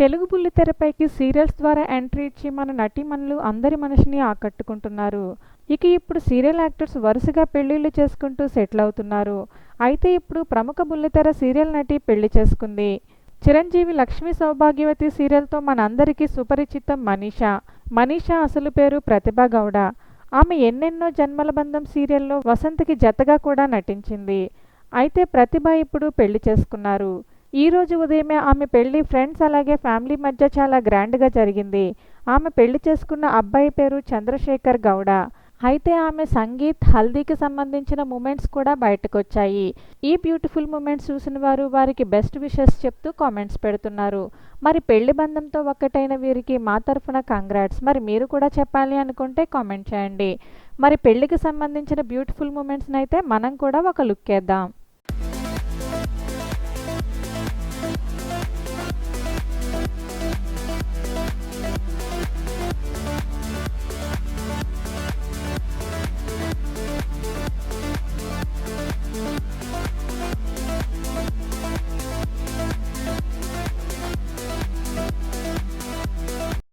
తెలుగు బుల్లితెరపైకి సీరియల్స్ ద్వారా ఎంట్రీ ఇచ్చి మన నటీమణులు అందరి మనిషిని ఆకట్టుకుంటున్నారు. ఇక ఇప్పుడు సీరియల్ యాక్టర్స్ వరుసగా పెళ్ళిళ్ళు చేసుకుంటూ సెటిల్ అవుతున్నారు. అయితే ఇప్పుడు ప్రముఖ బుల్లితెర సీరియల్ నటి పెళ్ళి చేసుకుంది. చిరంజీవి లక్ష్మీ సౌభాగ్యవతి సీరియల్తో మనందరికీ సుపరిచితం మనీషా. మనీషా అసలు పేరు ప్రతిభ గౌడ. ఆమె ఎన్నెన్నో జన్మల బంధం సీరియల్లో వసంత్కి జతగా కూడా నటించింది. అయితే ప్రతిభ ఇప్పుడు పెళ్ళి చేసుకున్నారు. ఈ రోజు ఉదయమే ఆమె పెళ్ళి ఫ్రెండ్స్ అలాగే ఫ్యామిలీ మధ్య చాలా గ్రాండ్గా జరిగింది. ఆమె పెళ్ళి చేసుకున్న అబ్బాయి పేరు చంద్రశేఖర్ గౌడ. అయితే ఆమె సంగీత్ హల్దీకి సంబంధించిన మూమెంట్స్ కూడా బయటకు వచ్చాయి ఈ బ్యూటిఫుల్ మూమెంట్స్ చూసిన వారు వారికి బెస్ట్ విషెస్ చెప్తూ కామెంట్స్ పెడుతున్నారు. మరి పెళ్ళి బంధంతో ఒక్కటైన వీరికి మా తరఫున కంగ్రాట్స్. మరి మీరు కూడా చెప్పాలి అనుకుంటే కామెంట్ చేయండి. మరి పెళ్ళికి సంబంధించిన బ్యూటిఫుల్ మూమెంట్స్ని అయితే మనం కూడా ఒక లుక్ వేద్దాం.